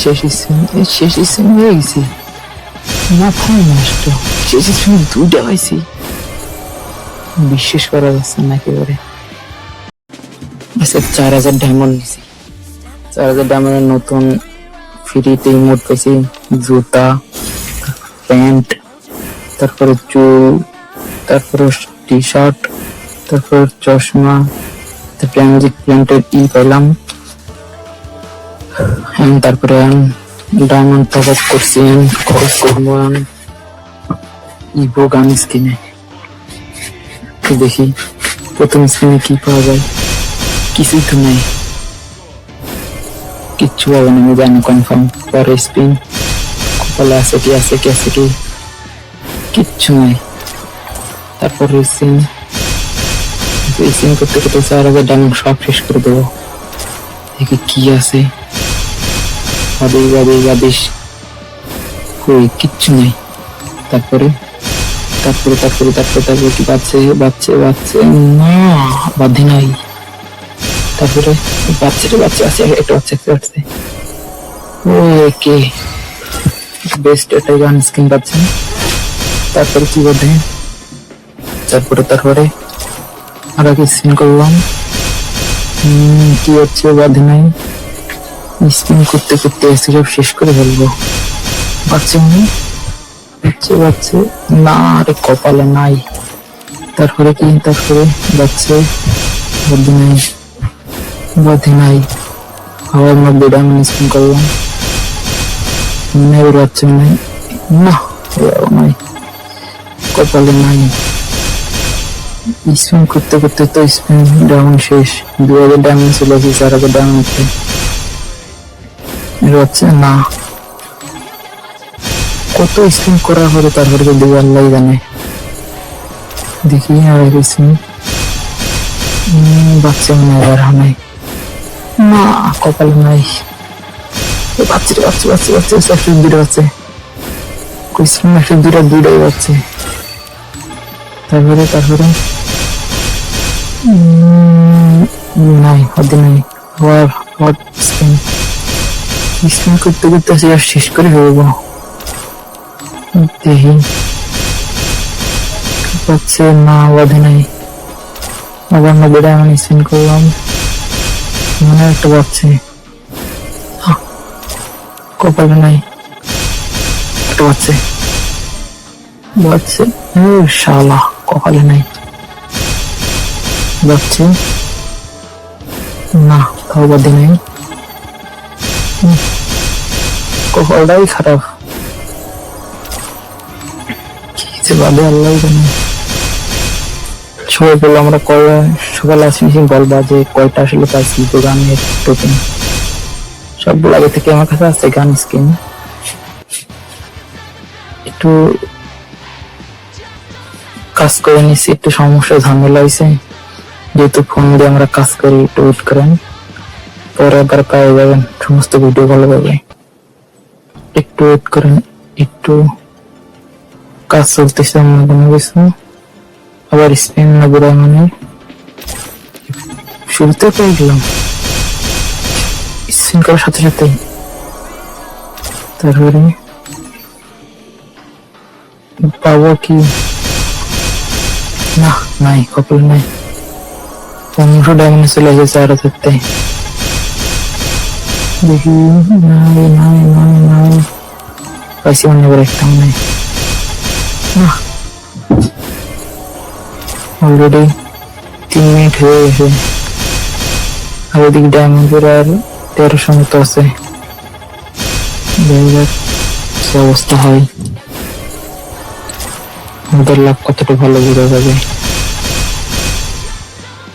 শেষ হয়ে গেছি মাথায় পাইছি বিশ্বাস করা যাচ্ছে না চার হাজার ডায়মন্ড নতুন ফ্রিতে ইমোট পেয়েছি জুতা প্যান্ট তারপরে চুল তারপরে টি শার্ট তারপর চশমা তারপরে ম্যাজিক প্যান্টের ই পেলাম হ্যাঁ, তারপরে ডায়মন্ড টপ করছি খরচ করব ইভো গান স্কিনে। দেখি, প্রথম স্কিনে কি পাওয়া যায়। কিছুই তো নাই। কিচ্ছু পাবো না, আমি জানি কনফার্ম পরে স্পিন। কপালে আছে কি আছে কি আছে কি। কিচ্ছু নাই। তারপর রেসিং রেসিং করতে করতে চার হাজার ডায়মন্ড সব শেষ করে দেবো। দেখি কি আছে। বাদে বাদে বাদিস কই, কিচ্ছু নাই। তারপরে? তারপরে তারপরে তারপরে তারপরে কি বাচ্চে বাচ্চে বাচ্চে না বাধে নাই। তারপরে? বাচ্চা রে বাচ্চা আছে একটা বাচ্চা একটা বাচ্চা ও কে? বেস্ট একটা গান স্কিন পাচ্ছেন তারপরে কি বাধে তারপরে তারপরে? আর আগে স্পিন করলাম কি হচ্ছে? বাধে নাই। স্পিন করতে করতে এসে সব শেষ করে ফেলব। বাচ্চা মনে? বাচ্চা বাচ্চা। না, আরে কপালে নাই। তারপরে কি? তারপরে বাচ্চা বাধে নাই বাধে নাই। আবার মধ্যে ডায়মন্ড স্পিন করলাম। নেই বাচ্চা নাই না নাই। কপালে নাই। স্পিন করতে করতে তো স্পিন ডাউন শেষ। দু হাজার ডায়মন্ড চলে আসি চার হাজার ডায়মন্ড না। কত স্পিন করার পরে তারপরে যদি আল্লাহ জানে। দেখি আর স্পিন বাচ্চা মনে হয় আর নাই। না, কপালে নাই। বাচ্চা বাচ্চা বাচ্চা বাচ্চা একশো দুটো বাচ্চা। স্পিন একশো দুটা দুটাই বাচ্চা। তারপরে তারপরে। নাই হতে নাই। আবার হট স্পিন স্পিন করতে করতে আসি, আর শেষ করে ফেলব দেখি। পাচ্ছে না, বাধে নাই। আবার নব্বই ডায়মন্ড স্পিন করলাম। মনে একটা পাচ্ছে। কপালে নাই। একটা পাচ্ছে। বাচ্চা শালা, কপালে নাই। যাচ্ছে না, তাও বাদে নাই। কপালটাই খারাপ। বাদে আল্লাহ সবাই বলল, আমরা কয় সকালে আসি যে কয়টা আসলে গানের টোকেন সবগুলো আগে থেকে আমার কাছে আছে, গান স্কিন। একটু কাজ করে নিছি, একটু সমস্যা, ঝামেলা হয়েছে যেহেতু ফোন দিয়ে আমরা কাজ করি, একটু ওয়েট করেন। পরে আবার পেয়ে যাবেন সমস্ত ভিডিও ভালো পাবে একটু ওয়েট করেন, একটু কাজ চলতেছে অন্য কোনো কিছু আবার স্পিন না বুড়া মানে। শুরুতে পেয়ে গেলাম স্পিন করার সাথে সাথেই তারপরে পাবো কি? না, নাই, কপাল নাই। পনেরোশো ডায়মন্ডে চলে এসেছে আরও থাকতে দেখি নাই নাই নাই নাই পাইছি মনে করে একটাও নাই অলরেডি তিন মিনিট হয়ে গেছে। আর ওদিকে ডায়মন্ডের আর তেরোশো মতো আছে। অবস্থা হয়। আমাদের লাভ কতটা ভালো বোঝা যাবে।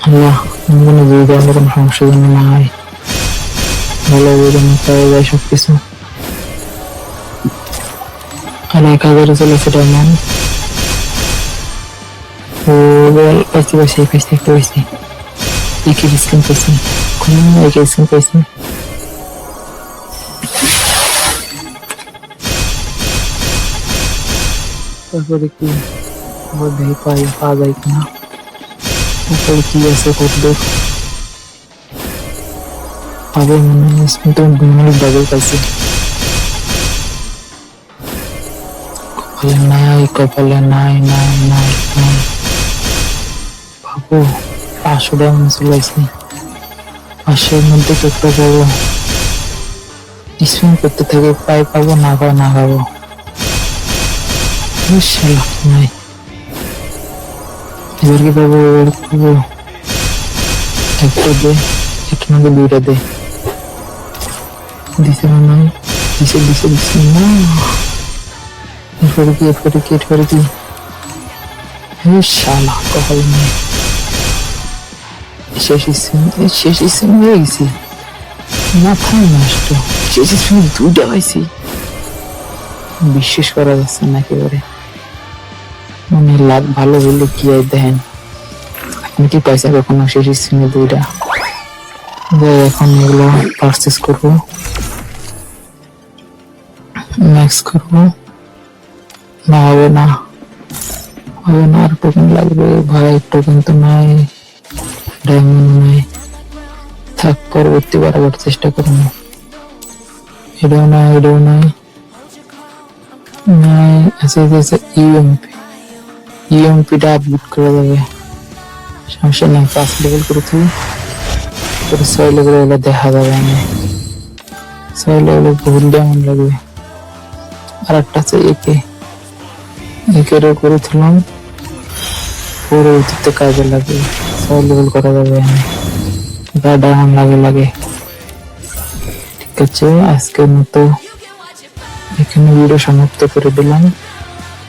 আল্লাহ যদি আমাদের কোনো সমস্যা যেন না হয়। ভালো যেন পাওয়া যায় সবকিছু। আর এক হাজারে চলেছে ডায়মন্ড ও, বল, পাইছি পাইছি পাইছি একটা পাইছি। একে স্ক্রিন পাইছি। কোনো একে স্ক্রিন পাইছি। তারপরে কি দেখি পাই, পাওয়া যায় কিনা। তারপরে কি আছে কতদূর আগে মনে হয় স্পিনটা ডাবল পাইছি। নাই, কপালে নাই নাই নাই নাই। ভাবো পাঁচশো টাকা মনে পাঁচশোর মধ্যে কতটা পাবো। স্পিন করতে থাকে পাই পাবো, না পাবো না পাবো। নাই। এবার কি পাবো এবার পাবো। একটা দে একটা দুইটা দে। দিছে না দিছে দিছে দিছে না এরপরে কি এরপরে কি এরপরে কি হে শালা, কপাল স্পিন হয়ে গেছি। মাথায় নষ্ট। শেষ পাইছি। বিশ্বাস করা যাচ্ছে না একেবারে। মানে লাভ ভালো হলে কি আর দেখেন? আপনি কি পয়সা কখনো শেষ স্পিনে দুইটা? এখন এগুলো পারচেস করব। ম্যাক্স করব। না, হবে না। হবে না, আর টোকেন লাগবে ভাই টোকেন তো নাই ডায়মন্ড নাই। থাক, পরবর্তী বার আবার চেষ্টা করব। এটাও নাই এটাও নাই। নাই, আছে আছে ইউএমপি ইউএমপিটা আপডেট করা যাবে। সমস্যা নেই, পাঁচ লেভেল করে তুই ছয় লেভেল দেখা যাবে আমি ছয় লেভেলে ভুল ডায়মন্ড লাগবে। আর একটা আছে, একে। একের করে তুললাম পরবর্তীতে কাজে লাগে। সব লেভেল করা যাবে যা ডায়মন্ড লাগে লাগে। ঠিক আছে, আজকের মতো এখানে ভিডিও সমাপ্ত করে দিলাম।